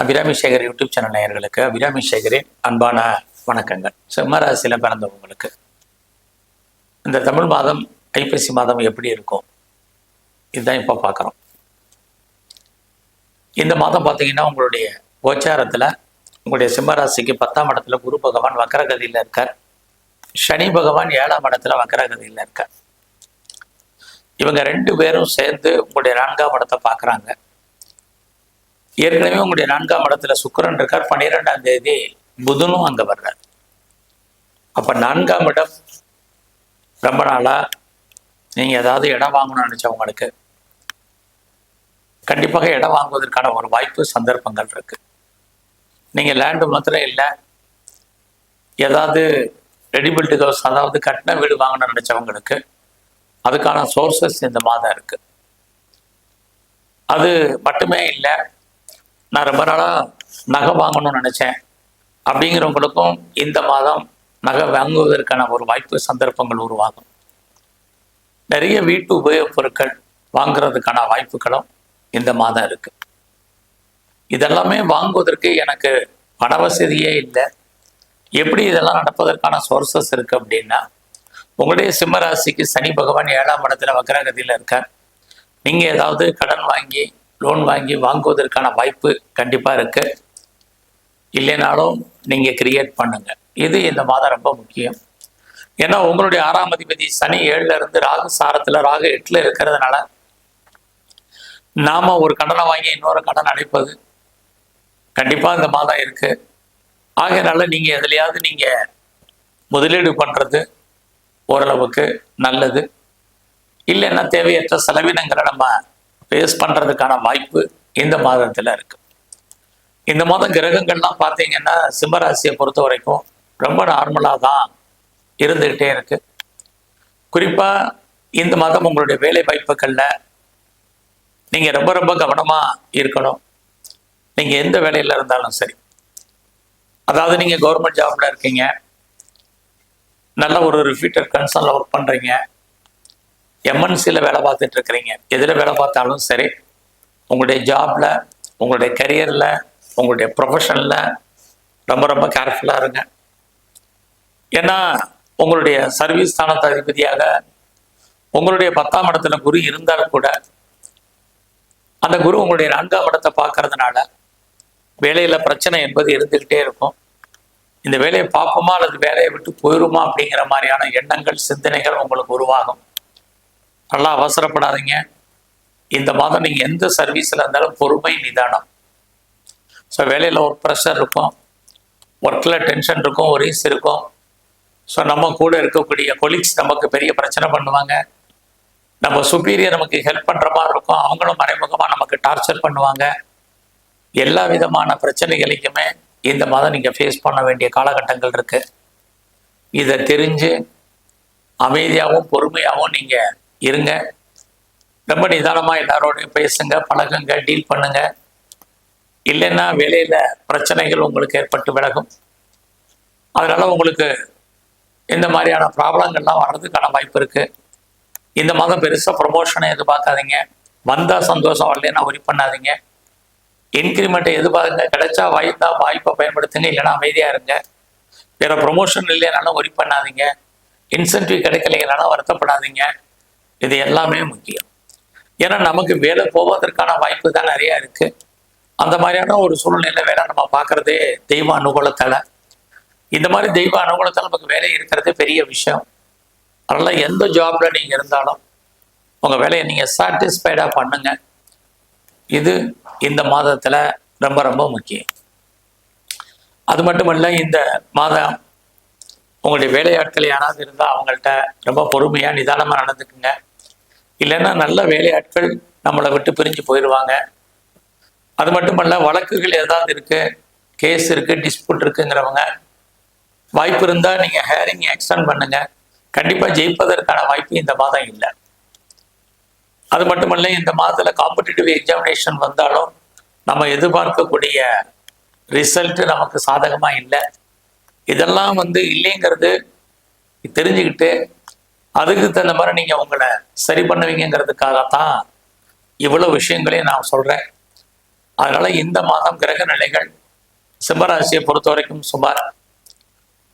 Abirami Sekar YouTube channel நேயர்களுக்கு அபிராமி சேகரின் அன்பான வணக்கங்கள். சிம்மராசியில் பிறந்தவங்களுக்கு இந்த தமிழ் மாதம் ஐப்பசி மாதம் எப்படி இருக்கும்? இதுதான் இப்போ பார்க்குறோம் இந்த மாதம் பார்த்தீங்கன்னா உங்களுடைய கோச்சாரத்தில் உங்களுடைய சிம்மராசிக்கு பத்தாம் இடத்துல குரு பகவான் வக்கரகதியில் இருக்கார். சனி பகவான் ஏழாம் இடத்துல வக்கரகதியில் இருக்கார். இவங்க ரெண்டு பேரும் சேர்ந்து உங்களுடைய நான்காம் இடத்தை பார்க்குறாங்க ஏற்கனவே உங்களுடைய நான்காம் இடத்துல சுக்கரன் இருக்கார். பன்னிரெண்டாம் தேதி புதனும் அங்கே வர்றார். அப்போ நான்காம் இடம் ரொம்ப நாளாக நீங்கள் ஏதாவது இடம் வாங்கணும்னு நினச்சவங்களுக்கு கண்டிப்பாக இடம் வாங்குவதற்கான ஒரு வாய்ப்பு சந்தர்ப்பங்கள் இருக்கு. நீங்கள் லேண்டு மாத்திரம் இல்லை ஏதாவது ரெடிபில்ட் ஹவுஸ் அதாவது கட்டின வீடு வாங்கணும்னு நினச்சவங்களுக்கு அதுக்கான சோர்சஸ் இந்த மாதம் இருக்கு. அது மட்டுமே இல்லை நான் ரொம்ப நாளாக நகை வாங்கணும்னு நினச்சேன். அப்படிங்கிறவங்களுக்கும் இந்த மாதம் நகை வாங்குவதற்கான ஒரு வாய்ப்பு சந்தர்ப்பங்கள் உருவாகும். நிறைய வீட்டு உபயோகப் பொருட்கள் வாங்குறதுக்கான வாய்ப்புகளும் இந்த மாதம் இருக்கு. இதெல்லாமே வாங்குவதற்கு எனக்கு பண வசதியே இல்லை. எப்படி இதெல்லாம் நடப்பதற்கான சோர்சஸ் இருக்கு அப்படின்னா உங்களுடைய சிம்மராசிக்கு சனி பகவான் ஏழாம் இடத்துல வக்கரகதியில் இருக்கார். நீங்க ஏதாவது கடன் வாங்கி லோன் வாங்கி வாங்குவதற்கான வாய்ப்பு கண்டிப்பாக இருக்குது இல்லைனாலும் நீங்கள் கிரியேட் பண்ணுங்கள் இது இந்த மாதம் ரொம்ப முக்கியம். ஏன்னா உங்களுடைய ஆறாம் அதிபதி சனி ஏழுல இருந்து ராகு சாரத்தில் ராகு எட்டில் இருக்கிறதுனால நாம ஒரு கடனை வாங்கி இன்னொரு கடன் அடைப்பது கண்டிப்பாக இந்த மாதம் இருக்குது ஆகையனால நீங்கள் எதுலையாவது நீங்கள் முதலீடு பண்ணுறது ஓரளவுக்கு நல்லது. இல்லைன்னா தேவையற்ற செலவினங்களை நம்ம ஃபேஸ் பண்ணுறதுக்கான வாய்ப்பு இந்த மாதத்தில் இருக்குது இந்த மாதம் கிரகங்கள்லாம் பார்த்தீங்கன்னா சிம்மராசியை பொறுத்த வரைக்கும் ரொம்ப நார்மலாக தான் இருந்துகிட்டே இருக்குது குறிப்பாக இந்த மாதம் உங்களுடைய வேலை வாய்ப்புகளில் நீங்கள் ரொம்ப ரொம்ப கவனமாக இருக்கணும். நீங்கள் எந்த வேலையில் இருந்தாலும் சரி. அதாவது நீங்கள் கவர்மெண்ட் ஜாப்ல இருக்கீங்க. நல்ல ஒரு ரிஃபீட்டர் கன்சர்னில் ஒர்க் பண்ணுறீங்க எம்என்சியில் வேலை பார்த்துட்டு இருக்கிறீங்க. எதில் வேலை பார்த்தாலும் சரி உங்களுடைய ஜாப்ல உங்களுடைய கரியரில் உங்களுடைய ப்ரொஃபஷனில் ரொம்ப ரொம்ப கேர்ஃபுல்லாக இருங்க. ஏன்னா உங்களுடைய சர்வீஸ் ஸ்தானத்து அதிபதியாக உங்களுடைய பத்தாம் இடத்துல குரு இருந்தால் கூட அந்த குரு உங்களுடைய நான்காம் இடத்தை பார்க்கறதுனால வேலையில் பிரச்சனை என்பது இருந்துக்கிட்டே இருக்கும். இந்த வேலையை பார்ப்போமா அல்லது வேலையை விட்டு போயிருமா அப்படிங்கிற மாதிரியான எண்ணங்கள் சிந்தனைகள் உங்களுக்கு உருவாகும். நல்லா அவசரப்படாதீங்க. இந்த மாதம் நீங்கள் எந்த சர்வீஸில் இருந்தாலும் பொறுமை நிதானம். ஸோ வேலையில் ஒரு ப்ரெஷர் இருக்கும். ஒர்க்கில் டென்ஷன் இருக்கும் ஒரீஸ் இருக்கும். ஸோ நம்ம கூட இருக்கக்கூடிய கொலீக்ஸ் நமக்கு பெரிய பிரச்சனை பண்ணுவாங்க. நம்ம சுப்பீரியர் நமக்கு ஹெல்ப் பண்ணுற மாதிரி இருக்கும். அவங்களும் மறைமுகமாக நமக்கு டார்ச்சர் பண்ணுவாங்க. எல்லா விதமான பிரச்சனைகளையுமே இந்த மாதம் நீங்கள் ஃபேஸ் பண்ண வேண்டிய காலகட்டங்கள் இருக்குது இதை தெரிஞ்சு அமைதியாகவும் பொறுமையாகவும் நீங்கள் இருங்க. ரொம்ப நிதானமாக எல்லாரோடையும் பேசுங்க பழகுங்க டீல் பண்ணுங்க. இல்லைன்னா வேலையில் பிரச்சனைகள் உங்களுக்கு ஏற்பட்டு விலகும். அதனால் உங்களுக்கு இந்த மாதிரியான ப்ராப்ளங்கள்லாம் வர்றதுக்கான வாய்ப்பு இருக்குது இந்த மாதம் பெருசாக ப்ரொமோஷனை எதிர்பார்க்காதீங்க. வந்தால் சந்தோஷம் வரலன்னா ஒரி பண்ணாதீங்க. இன்க்ரிமெண்ட்டை எதிர்பார்க்க கிடைச்சா வாய்ப்பா வாய்ப்பை பயன்படுத்துங்க இல்லைன்னா அமைதியாக இருங்க. வேறு ப்ரொமோஷன் இல்லைனாலும் ஒரி பண்ணாதீங்க. இன்சென்டிவ் கிடைக்கலைங்கனாலும் வருத்தப்படாதீங்க. இது எல்லாமே முக்கியம். ஏன்னா நமக்கு வேலை போவதற்கான வாய்ப்பு தான் நிறைய இருக்கு. அந்த மாதிரியான ஒரு சூழ்நிலை வேலை நம்ம பார்க்கறதே தெய்வ அனுகூலத்தில். இந்த மாதிரி தெய்வ அனுகூலத்தால் நமக்கு வேலை இருக்கிறதே பெரிய விஷயம். அதனால் எந்த ஜாப்ல நீங்கள் இருந்தாலும் உங்கள் வேலையை நீங்கள் சாட்டிஸ்ஃபைடாக பண்ணுங்க. இது இந்த மாதத்தில் ரொம்ப ரொம்ப முக்கியம். அது மட்டும் இல்லை இந்த மாதம் உங்களுடைய வேலையாட்கள் யாராவது இருந்தால் அவங்கள்ட்ட ரொம்ப பொறுமையாக நிதானமாக நடந்துக்குங்க. இல்லைன்னா நல்ல வேலையாட்கள் நம்மளை விட்டு பிரிஞ்சு போயிடுவாங்க. அது மட்டுமல்ல வழக்குகள் ஏதாவது இருக்குது கேஸ் இருக்குது டிஸ்பியூட் இருக்குங்கிறவங்க வாய்ப்பு இருந்தால் நீங்கள் ஹேரிங் எக்ஸ்டெண்ட் பண்ணுங்கள் கண்டிப்பாக ஜெயிப்பதற்கான வாய்ப்பு இந்த மாதம் இல்லை. அது மட்டுமல்ல இந்த மாதத்தில் காம்படிட்டிவ் எக்ஸாமினேஷன் வந்தாலும் நம்ம எதிர்பார்க்கக்கூடிய ரிசல்ட்டு நமக்கு சாதகமாக இல்லை. இதெல்லாம் வந்து இல்லைங்கிறது தெரிஞ்சுக்கிட்டு அதுக்கு தகுந்த மாதிரி நீங்கள் உங்களை சரி பண்ணுவீங்கிறதுக்காகத்தான் இவ்வளோ விஷயங்களையும் நான் சொல்கிறேன் அதனால இந்த மாதம் கிரக நிலைகள் சிம்மராசியை பொறுத்த வரைக்கும் சுமார்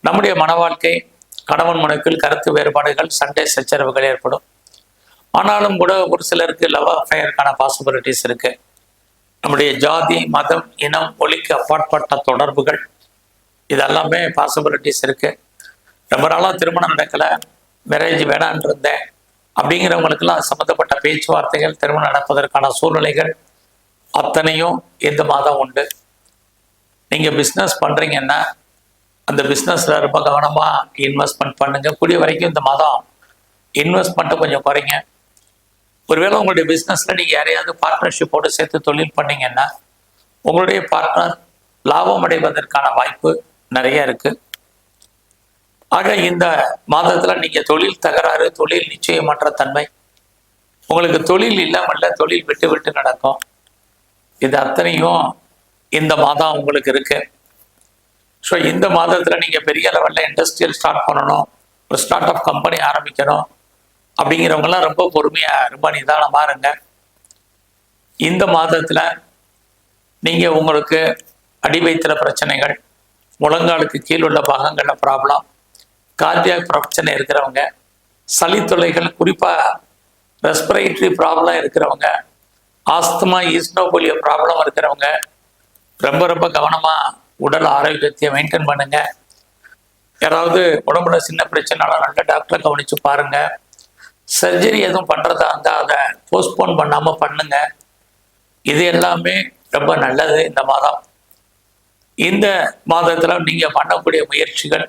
நம்முடைய மன வாழ்க்கை கணவன் மனுக்கள் கருத்து வேறுபாடுகள் சண்டை சச்சரவுகள் ஏற்படும். ஆனாலும் கூட ஒரு சிலருக்கு லவ் அஃபயருக்கான பாசிபிலிட்டிஸ் இருக்கு. நம்முடைய ஜாதி மதம் இனம் ஒலிக்கு அப்பாற்பட்ட தொடர்புகள் இதெல்லாமே பாசிபிலிட்டிஸ் இருக்கு. ரொம்ப நாளாக திருமணம் நடக்கலை. மேரேஜ் வேணான் இருந்தேன் அப்படிங்கிறவங்களுக்கெல்லாம் சம்மந்தப்பட்ட பேச்சுவார்த்தைகள் திருமணம் நடப்பதற்கான சூழ்நிலைகள் அத்தனையும் இந்த மாதம் உண்டு. நீங்கள் பிஸ்னஸ் பண்ணுறீங்கன்னா அந்த பிஸ்னஸில் ரொம்ப கவனமாக இன்வெஸ்ட்மெண்ட் பண்ணுங்க. கூடிய வரைக்கும் இந்த மாதம் இன்வெஸ்ட்மெண்ட்டை கொஞ்சம் குறைங்க. ஒருவேளை உங்களுடைய பிஸ்னஸில் நீங்கள் யாரையாவது பார்ட்னர்ஷிப்போடு சேர்த்து தொழில் பண்ணீங்கன்னா உங்களுடைய பார்ட்னர் லாபம் அடைவதற்கான வாய்ப்பு நிறைய இருக்குது ஆக இந்த மாதத்தில் நீங்கள் தொழில் தகராறு தொழில் நிச்சயமற்ற தன்மை உங்களுக்கு தொழில் இல்லாமல்ல தொழில் விட்டு விட்டு நடக்கும். இது அத்தனையும் இந்த மாதம் உங்களுக்கு இருக்கு. ஸோ இந்த மாதத்தில் நீங்கள் பெரிய லெவலில் இண்டஸ்ட்ரியல் ஸ்டார்ட் பண்ணணும் ஒரு ஸ்டார்ட் அப் கம்பெனி ஆரம்பிக்கணும் அப்படிங்கிறவங்கலாம் ரொம்ப பொறுமையாக ரொம்ப நிதானமாக இருங்க. இந்த மாதத்தில் நீங்கள் உங்களுக்கு அடி வயிற்றுல பிரச்சனைகள் முழங்காலுக்கு கீழ் உள்ள பாகங்களில் ப்ராப்ளம் கார்டியாக் பிரச்சனை இருக்கிறவங்க சளி தொல்லைகள் குறிப்பாக ரெஸ்பிரேட்டரி ப்ராப்ளம் இருக்கிறவங்க ஆஸ்துமா ஈஸ்னோபோலியோ ப்ராப்ளம் இருக்கிறவங்க ரொம்ப ரொம்ப கவனமாக உடல் ஆரோக்கியத்தை மெயின்டைன் பண்ணுங்க. யாராவது உடம்புல சின்ன பிரச்சனைனால நல்ல டாக்டரை கவனித்து பாருங்க. சர்ஜரி எதுவும் பண்ணுறதா இருந்தால் அதை போஸ்ட்போன் பண்ணாமல் பண்ணுங்க. இது எல்லாமே ரொம்ப நல்லது. இந்த மாதம். இந்த மாதத்தில் நீங்கள் பண்ணக்கூடிய முயற்சிகள்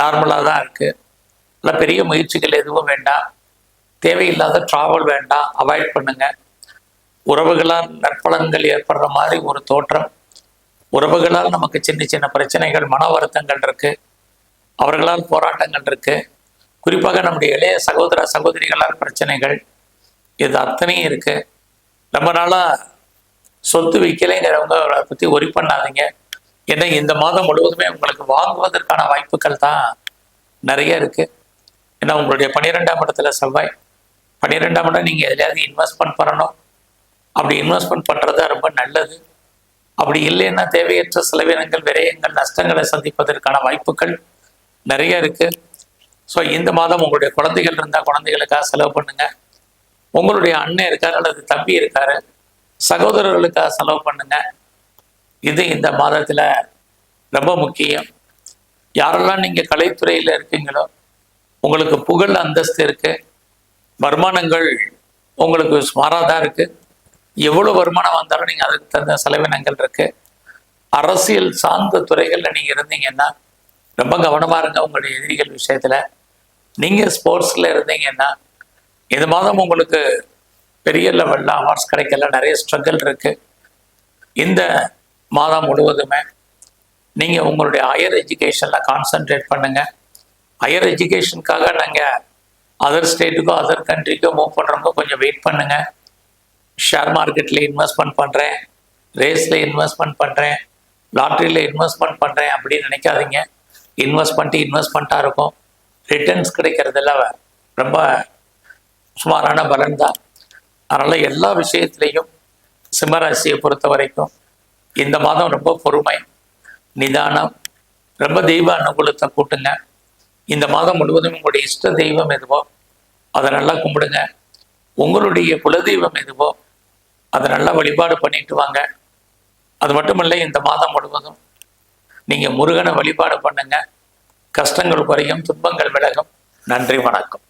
நார்மலாக தான் இருக்குது இல்லை பெரிய முயற்சிகள் எதுவும் வேண்டாம். தேவையில்லாத ட்ராவல் வேண்டாம். அவாய்ட் பண்ணுங்கள் உறவுகளால் நற்பலன்கள் ஏற்படுற மாதிரி ஒரு தோற்றம். உறவுகளால் நமக்கு சின்ன சின்ன பிரச்சனைகள் மன வருத்தங்கள் இருக்குது அவர்களால் போராட்டங்கள் இருக்குது குறிப்பாக நம்முடைய இளைய சகோதர சகோதரிகளால் பிரச்சனைகள் இது அத்தனையும் இருக்குது ரொம்ப நாளாக சொத்து விற்கலைங்கிறவங்க அதை பற்றி ஒரி பண்ணாதீங்க. ஏன்னா இந்த மாதம் முழுவதுமே உங்களுக்கு வாங்குவதற்கான வாய்ப்புகள் தான் நிறைய இருக்கு. ஏன்னா உங்களுடைய பன்னிரெண்டாம் இடத்துல செவ்வாய். பன்னிரெண்டாம் இடம் நீங்கள் எதுலையாவது இன்வெஸ்ட்மெண்ட் பண்ணணும். அப்படி இன்வெஸ்ட்மெண்ட் பண்ணுறது ரொம்ப நல்லது. அப்படி இல்லைன்னா தேவையற்ற செலவினங்கள் விரயங்கள் நஷ்டங்களை சந்திப்பதற்கான வாய்ப்புகள் நிறைய இருக்கு. ஸோ இந்த மாதம் உங்களுடைய குழந்தைகள் இருந்தால் குழந்தைகளுக்காக செலவு பண்ணுங்க. உங்களுடைய அண்ணன் இருக்காரு அல்லது தம்பி இருக்காரு சகோதரர்களுக்காக செலவு பண்ணுங்க. இது இந்த மாதத்தில் ரொம்ப முக்கியம். யாரெல்லாம் நீங்கள் கலைத்துறையில் இருக்கீங்களோ உங்களுக்கு புகழ் அந்தஸ்து இருக்குது வருமானங்கள் உங்களுக்கு சுமாராக தான் இருக்குது எவ்வளோ வருமானம் வந்தாலும் நீங்கள் அதுக்கு தகுந்த செலவினங்கள் இருக்குது அரசியல் சார்ந்த துறைகளில் நீங்கள் இருந்தீங்கன்னா ரொம்ப கவனமாக இருங்க உங்களுடைய எதிரிகள் விஷயத்தில். நீங்கள் ஸ்போர்ட்ஸில் இருந்தீங்கன்னா இது மாதம் உங்களுக்கு பெரிய லெவலில் அவார்ட்ஸ் கிடைக்கல நிறைய ஸ்ட்ரகிள் இருக்குது இந்த மாதம் முழுவதுமே நீங்கள் உங்களுடைய ஹையர் எஜுகேஷனில் கான்சென்ட்ரேட் பண்ணுங்கள் ஹையர் எஜுகேஷனுக்காக நாங்கள் அதர் ஸ்டேட்டுக்கோ அதர் கண்ட்ரிக்கோ மூவ் பண்ணுறவங்க கொஞ்சம் வெயிட் பண்ணுங்கள் ஷேர் மார்க்கெட்டில் இன்வெஸ்ட்மெண்ட் பண்ணுறேன் ரேஸில் இன்வெஸ்ட்மெண்ட் பண்ணுறேன் லாட்ரியில் இன்வெஸ்ட்மெண்ட் பண்ணுறேன் அப்படின்னு நினைக்காதீங்க. இன்வெஸ்ட்மெண்ட்டு இன்வெஸ்ட்மெண்ட்டாக இருக்கும். ரிட்டர்ன்ஸ் கிடைக்கிறதெல்லாம் ரொம்ப சுமாரான பலன் தான். அதனால் எல்லா விஷயத்துலேயும் சிம்மராசியை பொறுத்த வரைக்கும் இந்த மாதம் ரொம்ப பொறுமை நிதானம் ரொம்ப தெய்வ அனுகூலத்தை கூட்டுங்க. இந்த மாதம் முழுவதும் உங்களுடைய இஷ்ட தெய்வம் எதுவோ அதை நல்லா கும்பிடுங்க. உங்களுடைய குலதெய்வம் எதுவோ அதை நல்லா வழிபாடு பண்ணிட்டு வாங்க. அது மட்டுமல்ல இந்த மாதம் முழுவதும் நீங்கள் முருகனை வழிபாடு பண்ணுங்க. கஷ்டங்கள் குறையும் துன்பங்கள் விலகும். நன்றி வணக்கம்.